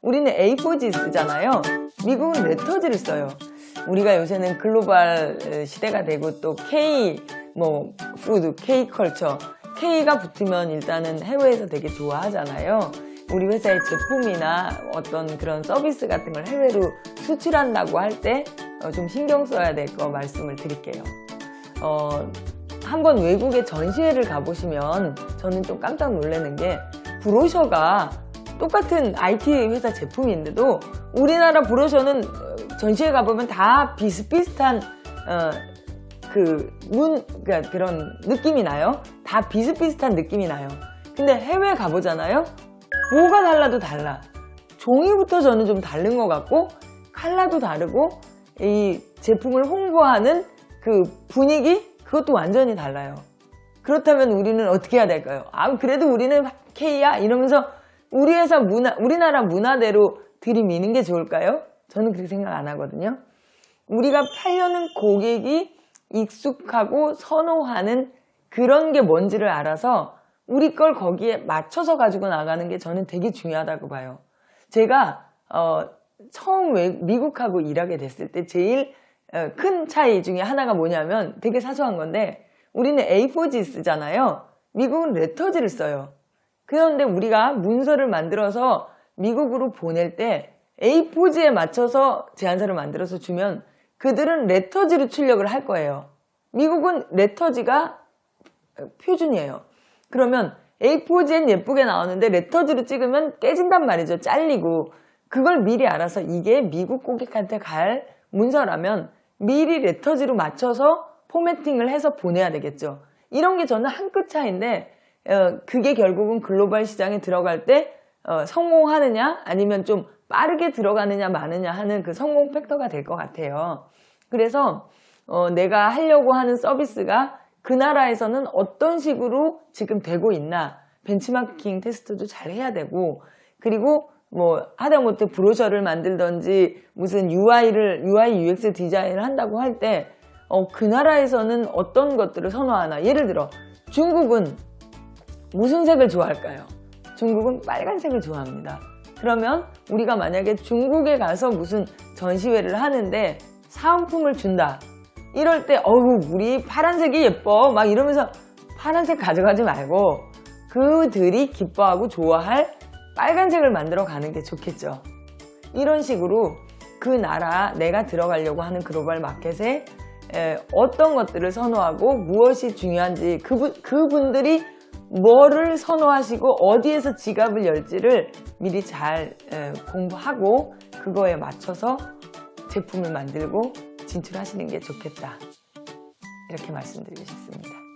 우리는 A4지 쓰잖아요. 미국은 레터지를 써요. 우리가 요새는 글로벌 에, 시대가 되고 또 K 뭐 푸드, K 컬처, K가 붙으면 일단은 해외에서 되게 좋아하잖아요. 우리 회사의 제품이나 어떤 그런 서비스 같은 걸 해외로 수출한다고 할때 어, 좀 신경 써야 될 거 말씀을 드릴게요. 어, 한번 외국에 전시회를 가보시면 저는 좀 깜짝 놀라는 게 브로셔가 똑같은 IT 회사 제품인데도 우리나라 브로셔는 어, 전시회 가보면 다 비슷비슷한 어, 그 문, 그러니까 그런 느낌이 나요. 다 비슷비슷한 느낌이 나요. 근데 해외 가보잖아요. 뭐가 달라도 달라. 종이부터 저는 좀 다른 것 같고 칼라도 다르고 이 제품을 홍보하는 그 분위기 그것도 완전히 달라요. 그렇다면 우리는 어떻게 해야 될까요? 아 그래도 우리는 K야 이러면서 우리 회사 문화 우리나라 문화대로 들이미는 게 좋을까요? 저는 그렇게 생각 안 하거든요. 우리가 팔려는 고객이 익숙하고 선호하는 그런 게 뭔지를 알아서 우리 걸 거기에 맞춰서 가지고 나가는 게 저는 되게 중요하다고 봐요. 제가 어, 처음 외- 미국하고 일하게 됐을 때 제일 어, 큰 차이 중에 하나가 뭐냐면 되게 사소한 건데 우리는 A4지 쓰잖아요. 미국은 레터지를 써요. 그런데 우리가 문서를 만들어서 미국으로 보낼 때 A4지에 맞춰서 제안서를 만들어서 주면 그들은 레터지로 출력을 할 거예요. 미국은 레터지가 표준이에요. 그러면 A4지엔 예쁘게 나오는데 레터지로 찍으면 깨진단 말이죠. 잘리고. 그걸 미리 알아서 이게 미국 고객한테 갈 문서라면 미리 레터지로 맞춰서 포매팅을 해서 보내야 되겠죠. 이런 게 저는 한 끗 차이인데 어, 그게 결국은 글로벌 시장에 들어갈 때 어, 성공하느냐 아니면 좀 빠르게 들어가느냐 마느냐 하는 그 성공 팩터가 될 것 같아요. 그래서 어, 내가 하려고 하는 서비스가 그 나라에서는 어떤 식으로 지금 되고 있나 벤치마킹 테스트도 잘 해야 되고 그리고 뭐 하다못해 브로셔를 만들던지 무슨 UI를 UI UX 디자인을 한다고 할때 어, 그 나라에서는 어떤 것들을 선호하나 예를 들어 중국은 무슨 색을 좋아할까요? 중국은 빨간색을 좋아합니다. 그러면 우리가 만약에 중국에 가서 무슨 전시회를 하는데 사은품을 준다. 이럴 때 어우 우리 파란색이 예뻐 막 이러면서 파란색 가져가지 말고 그들이 기뻐하고 좋아할 빨간색을 만들어 가는 게 좋겠죠. 이런 식으로 그 나라 내가 들어가려고 하는 글로벌 마켓에 에, 어떤 것들을 선호하고 무엇이 중요한지 그분, 그분들이 뭐를 선호하시고 어디에서 지갑을 열지를 미리 잘 에, 공부하고 그거에 맞춰서 제품을 만들고 진출하시는 게 좋겠다. 이렇게 말씀드리고 싶습니다.